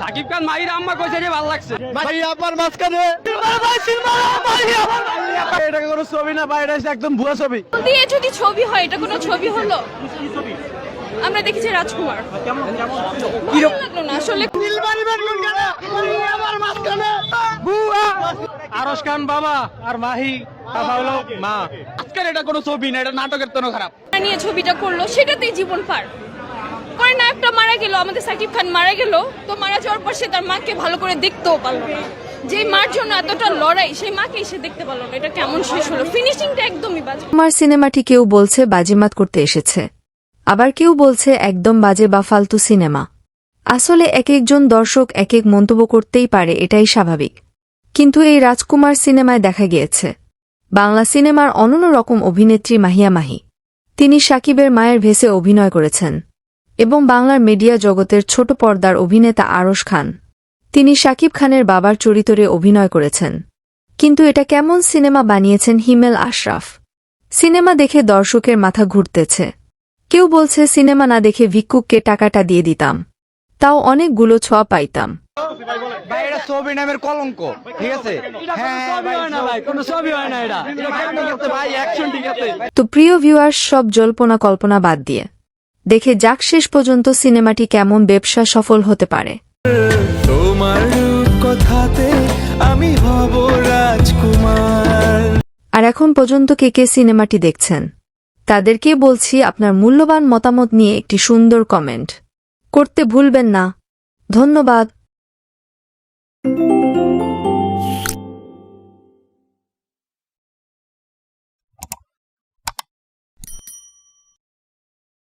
সাকিব খান মাহির আম্মা কইছে যে ভালো লাগছে। ভাই আপনার মাঝখানে। এটা কোনো ছবি না ভাই এটা একদম ভুয়া ছবি। দিয়ে যদি ছবি হয় এটা কোনো ছবি হলো? আমরা দেখেছি রাজকুমার। কেমন কেমন? ভালো লাগল না আসলে আরস খান বাবা আর মাহি বাবা হলো মা। আজকের এটা কোনো ছবি না এটা নাটকের তো খারাপ। নিয়ে ছবিটা করল সেটাতেই জীবন পার। নায়কটা মারা গেল আমাদের সাকিব খান মারা গেল তো মারা যাওয়ার পর সে তার মাকে ভালো করে দেখতেও পারল না। যে মার জন্য এতটা লড়াই সেই মাকে সে দেখতে পারল না। এটা কেমন শেষ হলো? ফিনিশিংটা একদমই বাজে। আমার সিনেমাটি কেউ বলছে বাজিমাত করতে এসেছে। আবার কেউ বলছে একদম বাজে বা ফালতু সিনেমা। আসলে এক একজন দর্শক এক এক মন্তব্য করতেই পারে এটাই স্বাভাবিক। কিন্তু এই রাজকুমার সিনেমায় দেখা গিয়েছে। বাংলা সিনেমার অনন্য রকম অভিনেত্রী মাহিয়া মাহি। তিনি সাকিবের মায়ের ভেসে অভিনয় করেছেন এবং বাংলার মিডিয়া জগতের ছোট পর্দার অভিনেতা আরশ খান। তিনি সাকিব খানের বাবার চরিত্রে অভিনয় করেছেন। কিন্তু এটা কেমন সিনেমা বানিয়েছেন হিমেল আশরাফ? সিনেমা দেখে দর্শকের মাথা ঘুরতেছে। কেউ বলছে, সিনেমা না দেখে ভিক্ষুককে টাকাটা দিয়ে দিতাম। তাও অনেকগুলো ছোঁয়া পাইতাম। ভাই এটা ছবি নামের কলঙ্ক ঠিক আছে? হ্যাঁ ছবি হয় না ভাই কোনো ছবি হয় না এটা। এটা ঠিক আছে ভাই অ্যাকশন ঠিক আছে? তো প্রিয় ভিউয়ার সব জল্পনা কল্পনা বাদ দিয়ে দেখে যাক শেষ পর্যন্ত সিনেমাটি কেমন ব্যবসা সফল হতে পারে। তোমার কথাতে আমি হব রাজকুমার। আর এখন পর্যন্ত কে কে সিনেমাটি দেখছেন? তাদেরকে বলছি আপনার মূল্যবান মতামত নিয়ে একটি সুন্দর কমেন্ট করতে ভুলবেন না। ধন্যবাদ। Thank you.